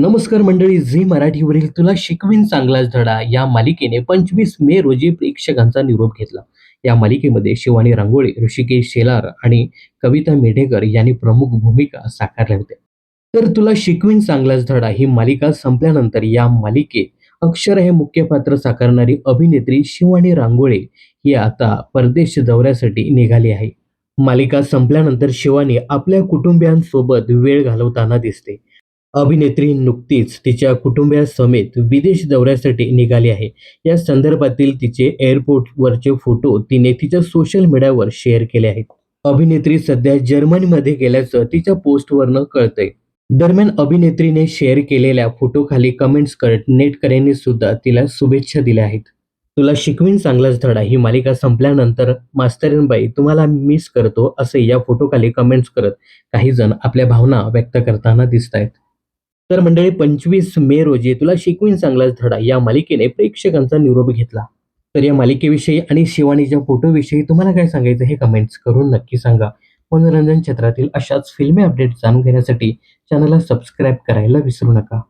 नमस्कार मंडळी झी मराठीवरील तुला शिकवीन चांगलाच धडा या मालिकेने पंचवीस मे रोजी प्रेक्षकांचा निरोप घेतला. या मालिकेमध्ये शिवानी रांगोळी ऋषिकेश शेलार आणि कविता मेढेकर यांनी प्रमुख भूमिका साकारल्या होत्या. तर तुला शिकवीन चांगलाच धडा ही मालिका संपल्यानंतर या मालिकेत अक्षर हे मुख्य पात्र साकारणारी अभिनेत्री शिवानी रांगोळे ही आता परदेश दौऱ्यासाठी निघाली आहे. मालिका संपल्यानंतर शिवानी आपल्या कुटुंबियांसोबत वेळ घालवताना दिसते. अभिनेत्री नुकतीच तिच्या कुटुंबियासमेत विदेश दौऱ्यासाठी निघाली आहे. या संदर्भातील तिचे एअरपोर्टवरचे फोटो तिने तिच्या सोशल मीडियावर शेअर केले आहेत. अभिनेत्री सध्या जर्मनीमध्ये गेल्याचं तिच्या पोस्टवरनं कळतंय. दरम्यान अभिनेत्रीने शेअर केलेल्या फोटोखाली कमेंट्स करत नेटकऱ्यांनी सुद्धा तिला शुभेच्छा दिल्या आहेत. तुला शिकवीन चांगलाच धडा ही मालिका संपल्यानंतर मास्तरीनबाई तुम्हाला मिस करतो असे या फोटोखाली कमेंट्स करत काही जण आपल्या भावना व्यक्त करताना दिसत आहेत तर मंडळी पंचवीस मे रोजी तुला शिकवीन चांगलाच धडा. या मालिकेने प्रेक्षकांचा निरोप घेतला. तर या मालिकेविषयी आणि शिवानीच्या फोटोविषयी तुम्हाला काय सांगायचं हे कमेंट्स करून नक्की सांगा. मनोरंजन क्षेत्रातील अशाच फिल्मी अपडेट जाणून घेण्यासाठी चॅनलला सबस्क्राईब करायला विसरू नका.